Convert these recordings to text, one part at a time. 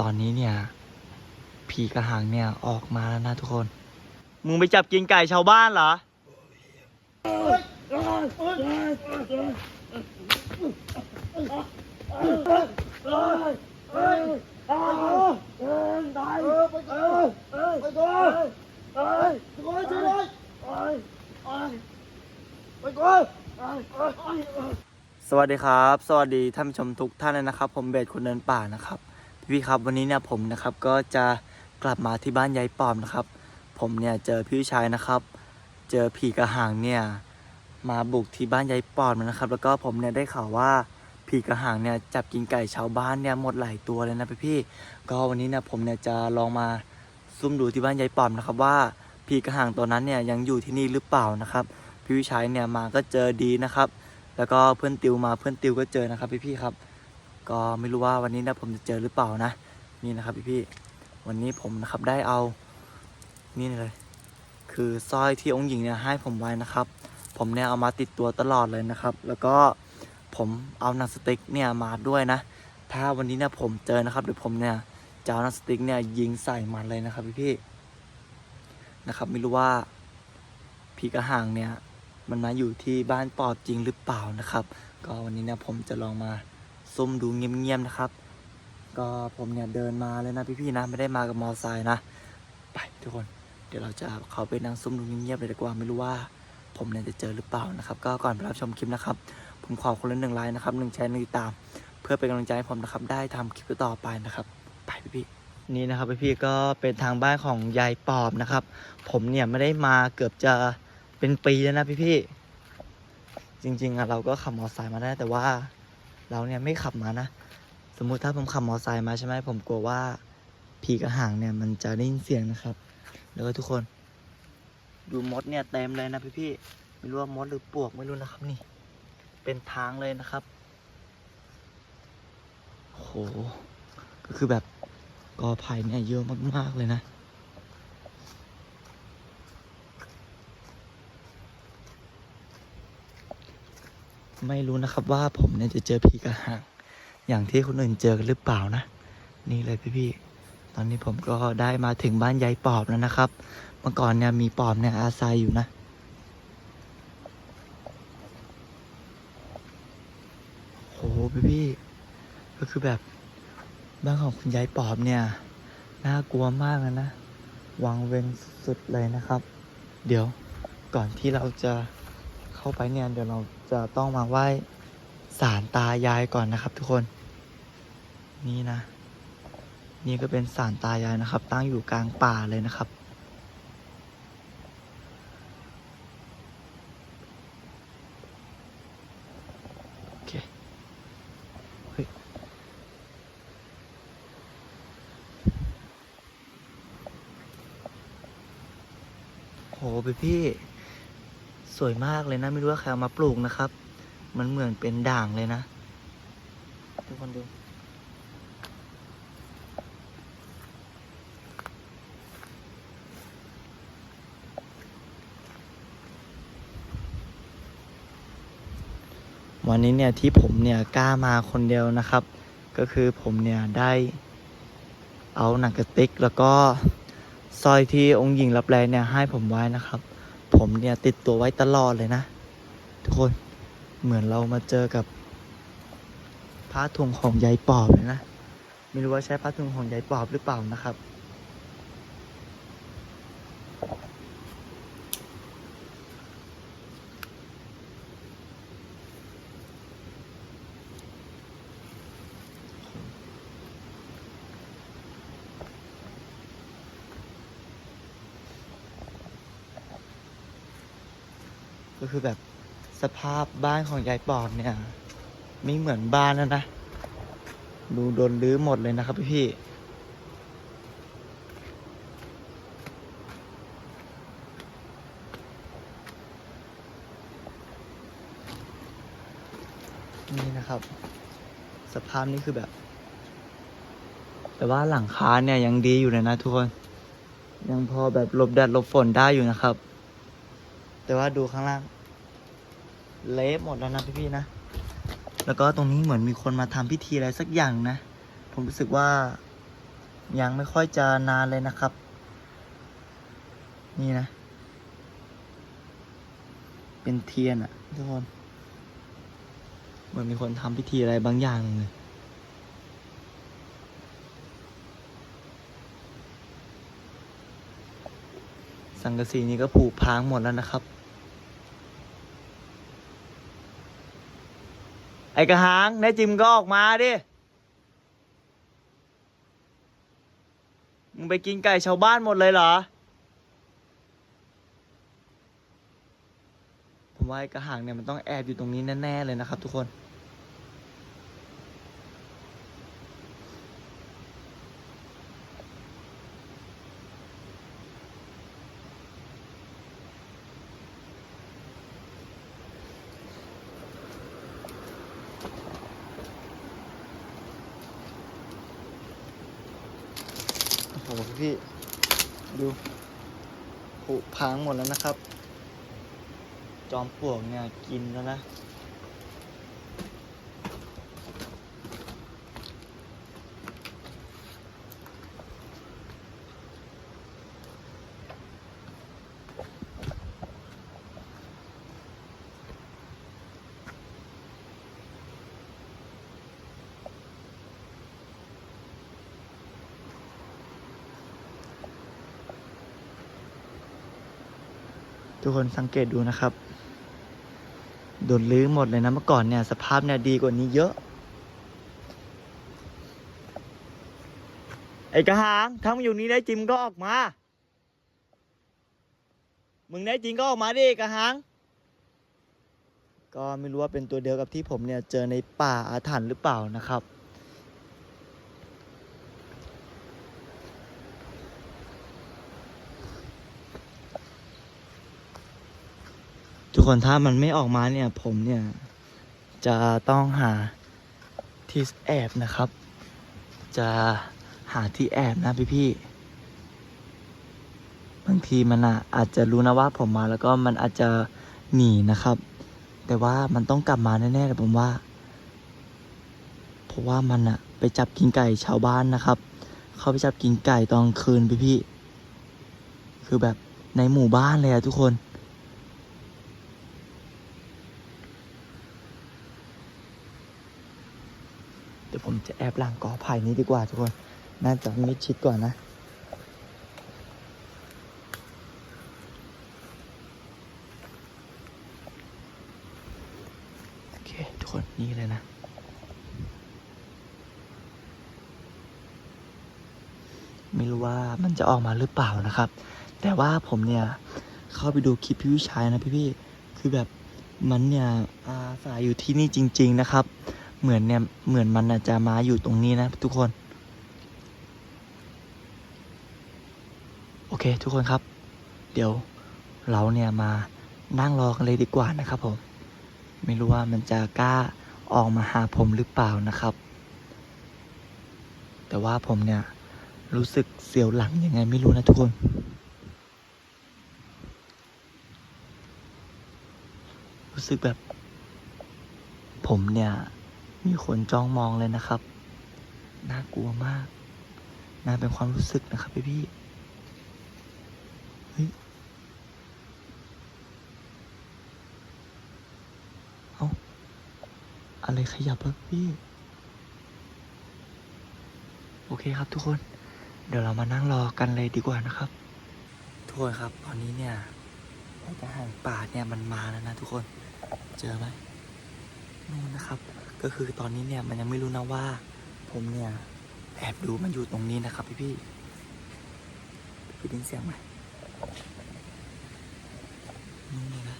ตอนนี้เนี่ย ผีกระหังเนี่ยออกมาแล้วนะทุกคน มึงไปจับกินไก่ชาวบ้านเหรอ สวัสดีครับ สวัสดีท่านผู้ชมทุกท่านเลยนะครับ ผมเบสคนเดินป่านะครับ พี่ครับวันนี้เนี่ยผมนะครับก็จะกลับมาที่บ้านยายปอมนะครับ ผมเนี่ยเจอพี่ชายนะครับ เจอผีกระหังเนี่ยมาบุกที่บ้านยายปอมนะครับ แล้วก็ผมเนี่ยได้ข่าวว่าผีกระหังเนี่ยจับกินไก่ชาวบ้านเนี่ยหมดหลายตัวเลยนะพี่ๆก็วันนี้เนี่ยผมเนี่ยจะลองมาซุ่มดูที่บ้านยายปอมนะครับว่าผีกระหังตัวนั้นเนี่ยยังอยู่ที่นี่หรือเปล่านะครับพี่วิชัยเนี่ยมาก็เจอดีนะครับ แล้วก็เพื่อนติวมาเพื่อนติวก็เจอนะครับพี่ๆครับ ก็ไม่รู้ว่าวันนี้นะผมจะเจอหรือเปล่านะ นี่นะครับพี่ๆวันนี้ผมนะครับได้เอา นี่เลย คือสร้อยที่องค์หญิงเนี่ยให้ผมไว้นะครับ ผมเนี่ยเอามาติดตัวตลอดเลยนะครับ แล้วก็ผมเอาหนังสติ๊กเนี่ยมาด้วยนะ ถ้าวันนี้เนี่ยผมเจอนะครับเดี๋ยวผมเนี่ยจะเอาหนังสติ๊กเนี่ยยิงใส่มันเลยนะครับพี่ๆนะครับไม่รู้ว่าผีกระหังเนี่ยมันมาอยู่ที่บ้านปอบจริงหรือเปล่านะครับ ก็วันนี้เนี่ยผมจะลองมา ซุ่มดูเงียบๆนะครับ ก็ผมเนี่ยเดินมาเลยนะพี่ๆนะ ไม่ได้มากับมอไซค์นะ ไปทุกคน เดี๋ยวเราจะเขาไปนั่งซุ่มดูเงียบๆเลยดีกว่าไม่รู้ว่าผมเนี่ยจะเจอหรือเปล่านะครับ ก็ก่อนไปรับชมคลิปนะครับ ผมขอคนละหนึ่งไลค์นะครับหนึ่งแชร์หนึ่งติดตาม เพื่อเป็นกำลังใจให้ผมนะครับ ได้ทำคลิปต่อไปนะครับ ไปพี่ๆนี่นะครับพี่ๆก็เป็นทางบ้านของยายปอบนะครับ ผมเนี่ยไม่ได้มาเกือบจะเป็นปีแล้วนะพี่ๆจริงๆอะเราก็ขับมอเตอร์ไซค์มาได้แต่ว่า เราเนี่ยไม่ขับมานะ สมมุติถ้าผมขับมอเตอร์ไซค์มาใช่ไหมผมกลัวว่าผีกระหังเนี่ยมันจะได้ยินเสียงนะครับ แล้วก็ทุกคน ดูมดเนี่ยเต็มเลยนะพี่ๆไม่รู้ว่ามดหรือปลวกไม่รู้นะครับนี่ เป็นทางเลยนะครับโหก็คือแบบกอไผ่เนี่ยเยอะมากๆเลยนะ ไม่รู้นะครับว่าผมเนี่ยจะเจอผีกระหังอย่างที่คนอื่นเจอกันหรือเปล่านะ นี่เลยพี่ๆตอนนี้ผมก็ได้มาถึงบ้านยายปอบแล้วนะครับ เมื่อก่อนเนี่ยมีปอบเนี่ยอาศัยอยู่นะโหพี่ๆก็คือแบบบ้านของคุณยายปอบเนี่ยน่ากลัวมากเลยนะวางเวงสุดเลยนะครับ เดี๋ยวก่อนที่เราจะเข้าไปเนี่ยเดี๋ยวเรา จะต้องมาไหว้ศาลตายายก่อนนะครับทุกคน นี่นะ นี่ก็เป็นศาลตายายนะครับ ตั้งอยู่กลางป่าเลยนะครับ โอเค เฮ้ย โหพี่พี่ วยมากเลยนะ ไม่รู้ว่าใครเอามาปลูกนะครับ มันเหมือนเป็นด่างเลยนะ ทุกคนดูวันนี้เนี่ยที่ผมเนี่ยกล้ามาคนเดียวนะครับ ก็คือผมเนี่ยได้เอาหนังกระติกแล้วก็สร้อยที่องค์หญิงรับแลเนี่ยให้ผมไว้นะครับ ผมเนี่ยติดตัวไว้ตลอดเลยนะ ทุกคนเหมือนเรามาเจอกับผ้าถุงของยายปอบเลยนะ ไม่รู้ว่าใช้ผ้าถุงของยายปอบหรือเปล่านะครับ ก็คือแบบสภาพบ้านของยายปอบเนี่ย ไม่เหมือนบ้านแล้วนะ ดูโดนรื้อหมดเลยนะครับพี่ๆนี่นะครับ สภาพนี่คือแบบ แต่ว่าหลังคาเนี่ยยังดีอยู่เลยนะทุกคน ยังพอแบบหลบแดดหลบฝนได้อยู่นะครับ แต่ว่าดูข้างล่าง เละหมดแล้วนะพี่ๆนะ แล้วก็ตรงนี้เหมือนมีคนมาทำพิธีอะไรสักอย่างนะ ผมรู้สึกว่ายังไม่ค่อยจะนานเลยนะครับ นี่นะ เป็นเทียนอะทุกคน เหมือนมีคนทำพิธีอะไรบางอย่างเลย สังกะสีนี้ก็ผุพังหมดแล้วนะครับ ไอกระหังแน่จิมก็ออกมาดิ มึงไปกินไก่ชาวบ้านหมดเลยเหรอ ผมว่าไอกระหังเนี่ยมันต้องแอบอยู่ตรงนี้แน่ ๆ เลยนะครับทุกคน โอ้โหพี่ ดู ผุพังหมดแล้วนะครับ จอมปลวกเนี่ยกินแล้วนะ กคนสังเกตดูนะครับโดนลื้อหมดเลยนะเมื่อก่อนเนี่ย สภาพเนี่ยดีกว่านี้เยอะ ไอ้กระหางถ้ามึงอยู่นี้ได้จริงมึงก็ออกมา มึงได้จริงก็ออกมาดิกระหาง ก็ไม่รู้ว่าเป็นตัวเดียวกับที่ผมเนี่ย เจอในป่าอาถรรพ์หรือเปล่านะครับ ทุกคนถ้ามันไม่ออกมาเนี่ย ผมเนี่ย จะต้องหาที่แอบนะครับ จะหาที่แอบนะพี่พี่บางทีมันอะอาจจะรู้นะว่าผมมาแล้วก็มันอาจจะหนีนะครับ แต่ว่ามันต้องกลับมาแน่ๆเลยผมว่า เพราะว่ามันอะไปจับกินไก่ชาวบ้านนะครับ เขาไปจับกินไก่ตอนคืนพี่พี่คือแบบในหมู่บ้านเลยอะทุกคน เดี๋ยว ผมจะแอบหลังกอไผ่นี้ดีกว่าทุกคน น่าจะมิดชิดกว่านะ โอเค ทุกคนนี่เลยนะ ไม่รู้ว่ามันจะออกมาหรือเปล่านะครับ แต่ว่าผมเนี่ยเข้าไปดูคลิปพี่วิชัยนะพี่ๆคือแบบมันเนี่ยอาศัยอยู่ที่นี่จริง ๆ นะครับ เหมือนเนี่ย เหมือนมันจะมาอยู่ตรงนี้นะทุกคน โอเค ทุกคนครับ เดี๋ยวเราเนี่ยมานั่งรอกันเลยดีกว่านะครับผม ไม่รู้ว่ามันจะกล้าออกมาหาผมหรือเปล่านะครับ แต่ว่าผมเนี่ยรู้สึกเสียวหลังยังไงไม่รู้นะทุกคน รู้สึกแบบ ผมเนี่ย มีคนจ้องมองเลยนะครับ น่ากลัวมาก น่าเป็นความรู้สึกนะครับพี่พี่เฮ้ยเอาอะไรขยับวพี่ โอเคครับทุกคน เดี๋ยวเรามานั่งรอกันเลยดีกว่านะครับ ทุกคนครับ ตอนนี้เนี่ยไอ้ทหารป่าเนี่ยมันมาแล้วนะทุกคน เจอไหมนู่นนะครับ ก็คือตอนนี้เนี่ยมันยังไม่รู้นะว่า ผมเนี่ยแอบดูมันอยู่ตรงนี้นะครับ พี่พี่พี่ดินเสียงไหมนู่นเลยนะ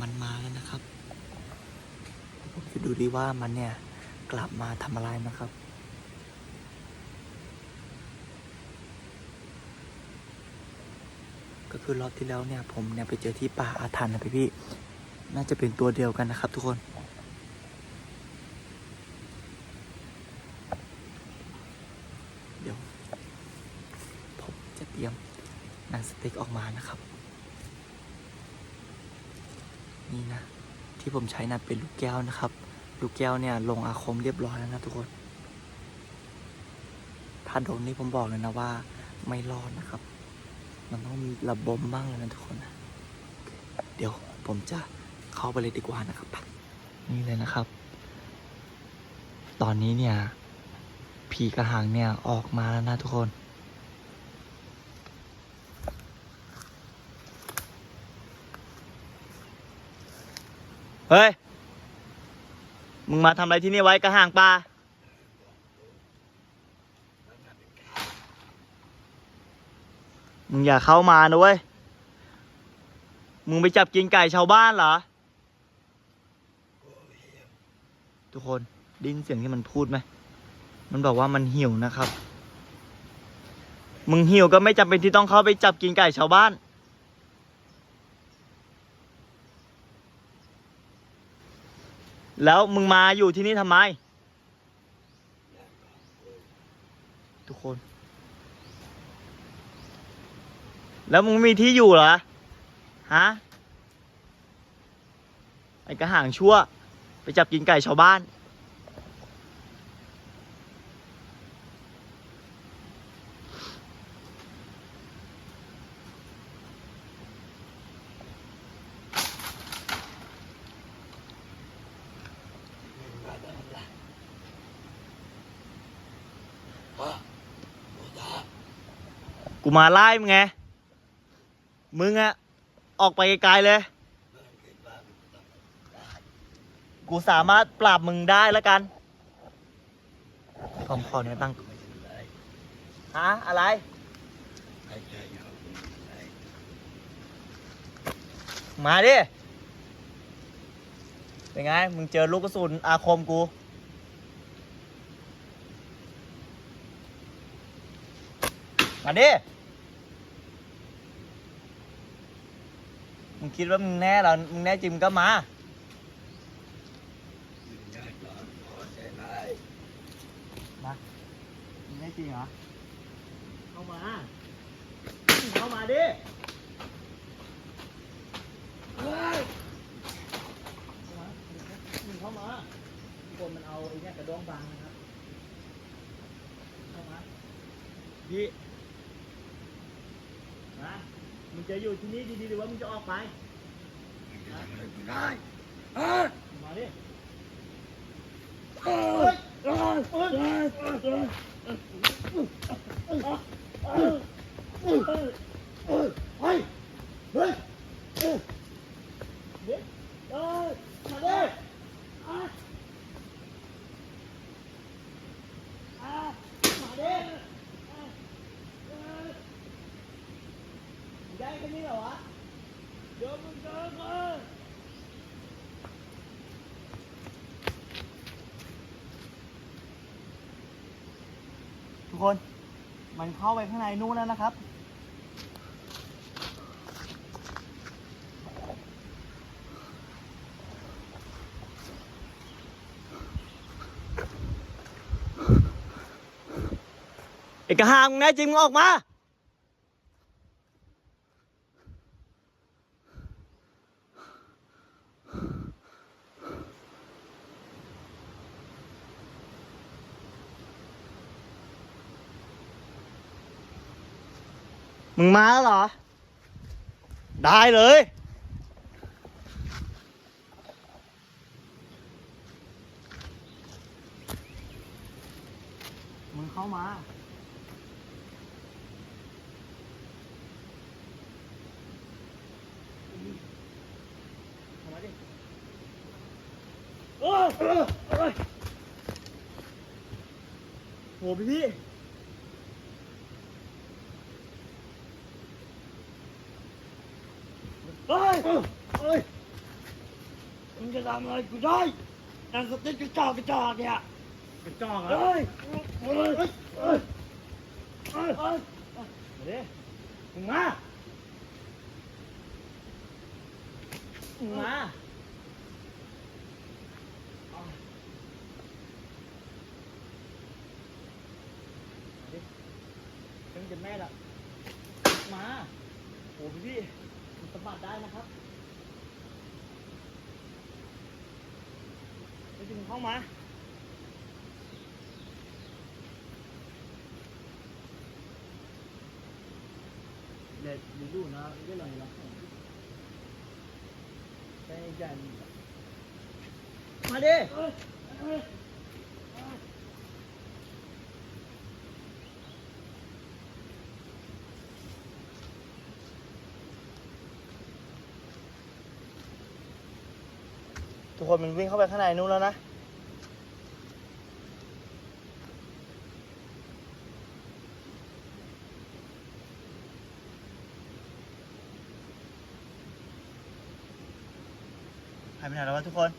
มันมาแล้วนะครับผมจะดูดีว่ามันเนี่ยกลับมาทำอะไรนะครับก็คือรอบที่แล้วเนี่ยผมเนี่ยไปเจอที่ป่าอาถรรพ์นะพี่พี่ น่าจะเป็นตัวเดียวกันนะครับทุกคน เดี๋ยว ผมจะเตรียมหนังสติ๊กออกมานะครับ นี่นะ ที่ ผมใช้นะเป็นลูกแก้วนะครับ ลูกแก้วเนี่ยลงอาคมเรียบร้อยแล้วนะทุกคน ถ้าโดนนี่ผมบอกเลยนะว่า ไม่รอดนะครับ มันต้องมีระบมบ้างเลยนะทุกคนนะ เดี๋ยวผมจะเข้าไปเลยดีกว่านะครับ นี่เลยนะครับ ตอนนี้เนี่ยผีกระหังเนี่ยออกมาแล้วนะทุกคน เฮ้ย มึงมาทำอะไรที่นี่ไว้กระหังปลา มึงอย่าเข้ามานะเว้ย มึงไปจับกินไก่ชาวบ้านเหรอ ทุกคนได้ยินเสียงที่มันพูดไหม มันบอกว่ามันหิวนะครับ มึงหิวก็ไม่จำเป็นที่ต้องเข้าไปจับกินไก่ชาวบ้าน แล้วมึงมาอยู่ที่นี่ทำไม ทุกคน แล้วมึงมีที่อยู่เหรอ ฮะ ไอ้กระห่างชั่ว ไปจับกินไก่ชาวบ้าน กูมาไล่มึงไง มึงอะออกไปไกลๆเลย กูสามารถปราบมึงได้แล้วกันผมขอเนี่ยตั้งฮะอะไรมาดิ เป็นไง มึงเจอลูกกระสุนอาคมกู มาดิ มึงคิดว่ามึงแน่เหรอ มึงแน่จริงมึงก็มา มา มึงแน่จริงเหรอ เข้ามา เข้ามาดิเฮ้ยเข้ามามึงเข้ามาทุกคนมันเอาไอ้เนี่ยกระดองบางนะครับเข้ามาพี่นะมึง จะอยู่ที่นี่ดีๆหรือว่ามึงจะออกไปได้เออมาดิเออเออเออเออเฮ้ยเฮ้ย เดี๋ยวเอ้ยมาดิอะอะมาดิอะเอ้ยย้ายแค่นี้เหรอวะ เดี๋ยวมึงเจอกัน ทุกคน มันเข้าไปข้างในนู้นแล้วนะครับ เอกหางมึงแน่จริงมึงออกมา มึงมาแล้วเหรอ ได้เลย มึงเข้ามา เข้ามาดิเออเออเออโหพี่พี่ เฮ้ยเฮ้ยมึงจะทำอะไรกูได้นั่นสติ๊กกระจอกกระจอกเนี่ยกระจอกเหรอเฮ้ยเฮ้ยเฮ้ยเฮ้ยเฮ้ยมาดิมึงมามึงมาเอามาดิเป็นจะแม่ละมาโหพี่พี่มันสะ บาติได้นะครับไปถึงห้องมาเด็ดดูนะอีกหน่อยละใจใจมาดิ คนมันวิ่งเข้าไปข้างในนู้นแล้วนะ หายไปไหนแล้ววะทุกคน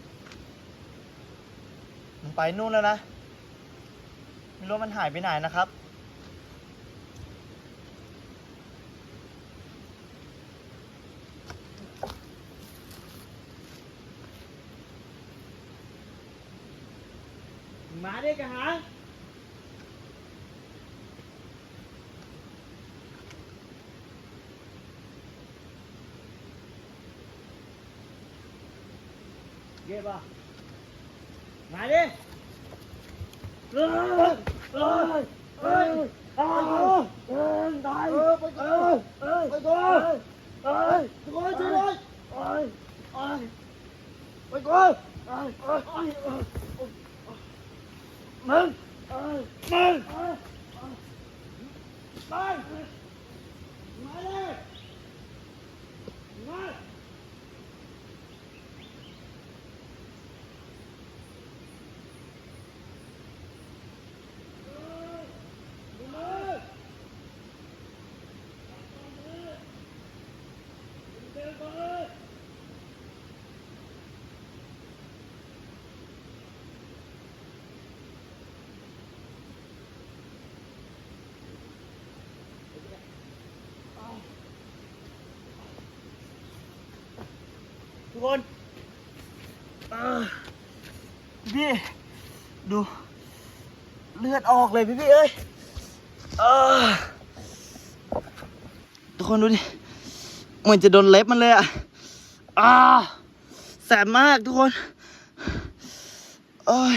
มันไปนู่นแล้วนะ ไม่รู้มันหายไปไหนนะครับ มาดิกะหาเก็บอะมาดิเอ้ยเอ้ยเอ้ยเอ้ยเอ้ยตายเอ้ยไปก่อนเอ้ยไปก่อนเอ้ยไปก่อนช่วยด้วยเอ้ยเอ้ยไปก่อนเอ้ยเอ้ยเอ้ยเอ้ยมึงเอ้ย มึงเอ้ยไปมาเลยมา ทุกคนพี่ดู เลือดออกเลยพี่พี่เอ้ยทุกคนดูดิเหมือนจะโดนเล็บมันเลยอะอ่าแสบมากทุกคนโอ้ย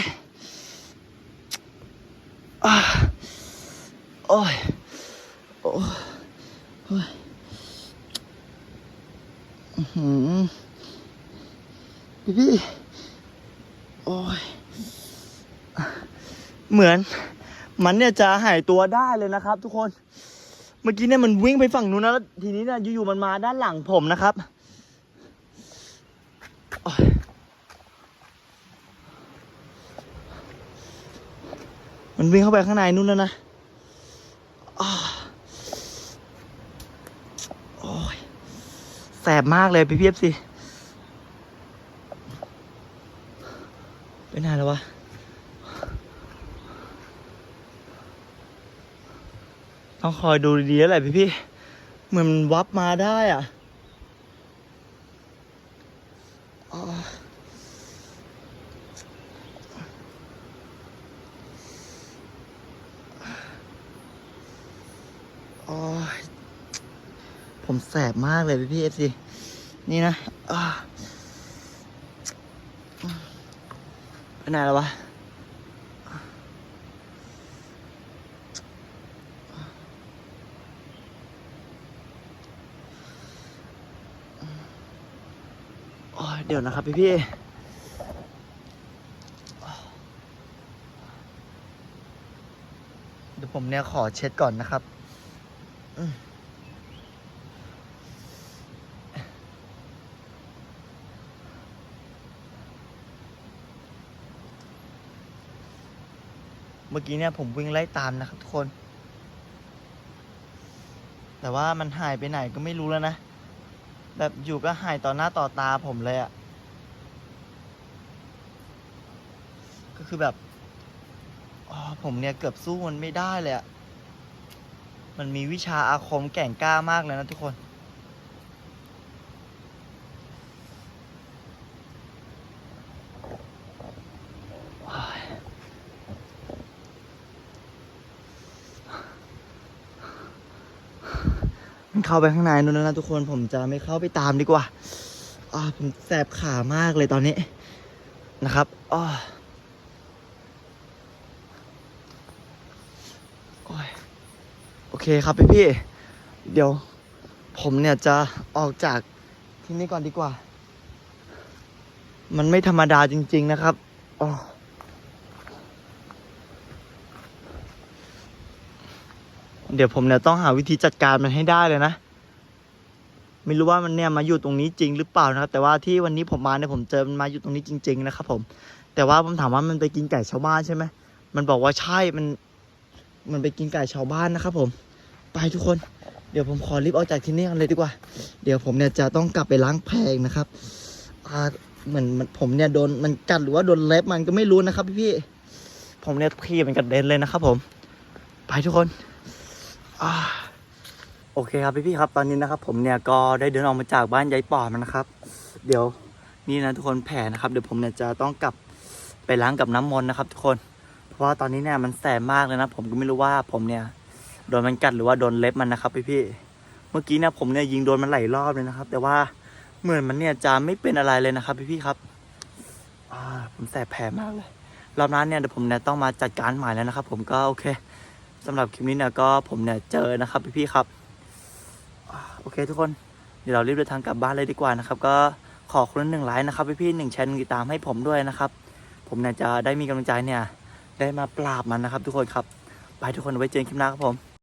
โอ้ยโอ้ยโอ้ยอือหือ พี่พี่โอ้ยเหมือน มันเนี่ยจะหายตัวได้เลยนะครับ ทุกคน เมื่อกี้เนี่ยมันวิ่งไปฝั่งนู้นนะแล้วทีนี้เนี่ยอยู่ๆมันมาด้านหลังผมนะครับมันวิ่งเข้าไปข้างในนู้นแล้วนะโอ้ยแสบมากเลยพี่เพียบสิ ไปไหนแล้ววะต้องคอยดูดีๆแล้วแหละพี่พี่เหมือนมันวับมาได้อะอ๋อผมแสบมากเลยพี่พี่เอฟซีนี่นะอ่า ไปไหนแล้ววะโอ้ยเดี๋ยวนะครับพี่พี่เดี๋ยวผมเนี่ยขอเช็ดก่อนนะครับ อืม เมื่อกี้เนี่ยผมวิ่งไล่ตามนะครับทุกคน แต่ว่ามันหายไปไหนก็ไม่รู้แล้วนะ แบบอยู่ก็หายต่อหน้าต่อตาผมเลยอะ่ะ ก็คือแบบอ๋อผมเนี่ยเกือบสู้มันไม่ได้เลยอะ่ะ มันมีวิชาอาคมแก่งกล้ามากเลยนะทุกคน โอ้ยมัน เข้าไปข้างในนู้นแล้วนะทุกคนผมจะไม่เข้าไปตามดีกว่าอ่าผมแสบขามากเลยตอนนี้นะครับอ้อโอเคครับพี่พี่เดี๋ยวผผมเนี่ยจะออกจากที่นี่ก่อนดีกว่า มันไม่ธรรมดาจริง ๆนะครับอ๋อเดี๋ยวผมเนี่ยต้องหาวิธีจัดการมันให้ได้เลยนะ ไม่รู้ว่ามันเนี่ยมาอยู่ตรงนี้จริงหรือเปล่านะครับ แต่ว่าที่วันนี้ผมมาเนี่ยผมเจอมันมาอยู่ตรงนี้จริง ๆ นะครับ ผม แต่ว่าผมถามว่ามันไปกินไก่ชาวบ้านใช่ไหมมันบอกว่าใช่มัน มันไปกินไก่ชาวบ้านนะครับ ผม ไปทุกคน เดี๋ยวผมขอรีบออกจากที่นี่กันเลยดีกว่า เดี๋ยวผมเนี่ยจะต้องกลับไปล้างแพงนะครับอ่าเหมือนมันผมเนี่ยโดนมันกัดหรือว่าโดนเล็บมันก็ไม่รู้นะครับพี่พี่ผมเนี่ยขี้มันกระเด็นเลยนะครับ ผม ไปทุกคนอ่า โอเคครับพี่พี่ครับตอนนี้นะครับ ผมเนี่ยก็ได้เดินออกมาจากบ้านยายปอดมันนะครับ เดี๋ยวนี่นะทุกคนแผลนะครับ เดี๋ยวผมเนี่ยจะต้องกลับไปล้างกับน้ำมนต์นะครับ ทุกคนเพราะว่าตอนนี้เนี่ยมันแสบมากเลยนะ ผมก็ไม่รู้ว่าผมเนี่ยโดนมันกัดหรือว่าโดนเล็บมันนะครับพี่พี่เมื่อกี้เนี่ยผมเนี่ยยิงโดนมันหลายรอบเลยนะครับ แต่ว่าเหมือนมันเนี่ยจะไม่เป็นอะไรเลยนะครับ พี่พี่ครับผมแสบแผลมากเลยรอบนั้นเนี่ยเดี๋ยวผมเนี่ยต้องมาจัดการใหม่แล้วนะครับ ผมก็โอเคสำหรับคลิปนี้เนี่ยก็ผมเนี่ยเจอนะครับ พี่พี่ครับ โอเคทุกคนเดี๋ยวเรารีบเดินทางกลับบ้านเลยดีกว่านะครับ ก็ขอคนละหนึ่งไลค์นะครับพี่พี่ๆหนึ่งแชร์หนึ่งติดตามให้ผมด้วยนะครับ ผมเนี่ยจะได้มีกำลังใจเนี่ย ได้มาปราบมันนะครับ ทุกคนครับ ไปทุกคนไว้เจอกันคลิปหน้าครับผม